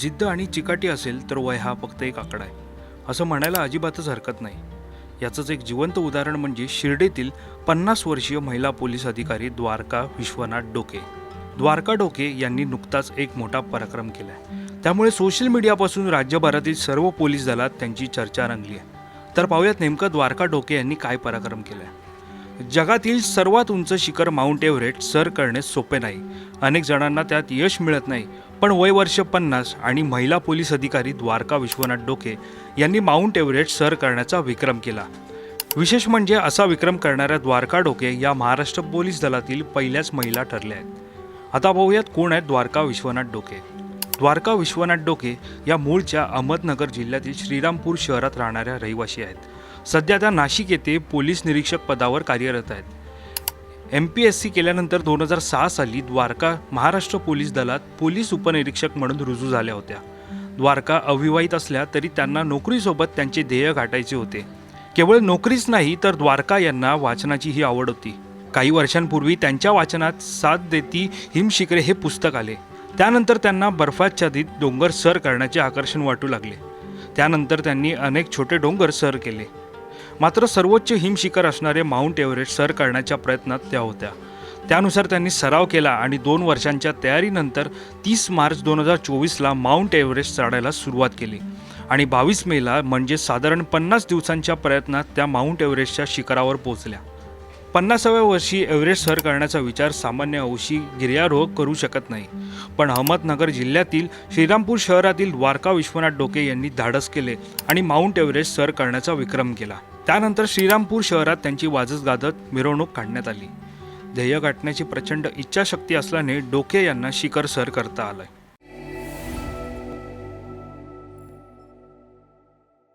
जिद्द आणि चिकाटी असेल तर वय हा फक्त एक आकडा आहे. असं म्हणायला अजिबातच हरकत नाही. याचंच एक जिवंत उदाहरण म्हणजे शिर्डीतील पन्नास वर्षीय महिला पोलीस अधिकारी द्वारका विश्वनाथ डोके. द्वारका डोके यांनी नुकताच एक मोठा पराक्रम केला आहे त्यामुळे सोशल मीडियापासून राज्यभरातील सर्व पोलीस दलात त्यांची चर्चा रंगली आहे. तर पाहूयात नेमकं द्वारका डोके यांनी काय पराक्रम केला आहे जगातील सर्वात उंच शिखर माउंट एव्हरेस्ट सर करणे सोपे नाही. अनेक जणांना त्यात यश मिळत नाही. पण वय वर्ष पन्नास आणि महिला पोलीस अधिकारी द्वारका विश्वनाथ डोके यांनी माउंट एव्हरेस्ट सर करण्याचा विक्रम केला. विशेष म्हणजे असा विक्रम करणाऱ्या द्वारका डोके या महाराष्ट्र पोलीस दलातील पहिल्याच महिला ठरल्या आहेत. आता पाहूयात कोण आहेत द्वारका विश्वनाथ डोके. द्वारका विश्वनाथ डोके या मूळच्या अहमदनगर जिल्ह्यातील श्रीरामपूर शहरात राहणाऱ्या रहिवासी आहेत. सध्या त्या नाशिक येथे पोलीस निरीक्षक पदावर कार्यरत आहेत. एम पी एस सी केल्यानंतर दोन हजार सहा साली द्वारका महाराष्ट्र पोलीस दलात पोलीस उपनिरीक्षक म्हणून रुजू झाल्या होत्या. द्वारका अविवाहित असल्या तरी त्यांना नोकरीसोबत त्यांचे ध्येय गाठायचे होते. केवळ नोकरीच नाही तर द्वारका यांना वाचनाची ही आवड होती. काही वर्षांपूर्वी त्यांच्या वाचनात साथ देती हिमशिखरे हे पुस्तक आले. त्यानंतर त्यांना बर्फाच्छादित डोंगर सर करण्याचे आकर्षण वाटू लागले. त्यानंतर त्यांनी अनेक छोटे डोंगर सर केले. मात्र सर्वोच्च हिमशिखर असणारे माउंट एव्हरेस्ट सर करण्याच्या प्रयत्नात त्या होत्या. त्यानुसार त्यांनी सराव केला आणि दोन वर्षांच्या तयारीनंतर तीस मार्च दोन हजार चोवीसला माउंट एव्हरेस्ट चढायला सुरुवात केली. आणि बावीस मेला म्हणजे साधारण पन्नास दिवसांच्या प्रयत्नात त्या माउंट एव्हरेस्टच्या शिखरावर पोहोचल्या. पन्नासाव्या वर्षी एव्हरेस्ट सर करण्याचा विचार सामान्य अंशी गिर्यारोहक करू शकत नाही. पण अहमदनगर जिल्ह्यातील श्रीरामपूर शहरातील द्वारका विश्वनाथ डोके यांनी धाडस केले आणि माउंट एव्हरेस्ट सर करण्याचा विक्रम केला. त्यानंतर श्रीरामपूर शहरात त्यांची वाजत गाजत मिरवणूक काढण्यात आली. ध्येय गाठण्याची प्रचंड इच्छाशक्ती असल्याने डोके यांना शिखर सर करता आलंय.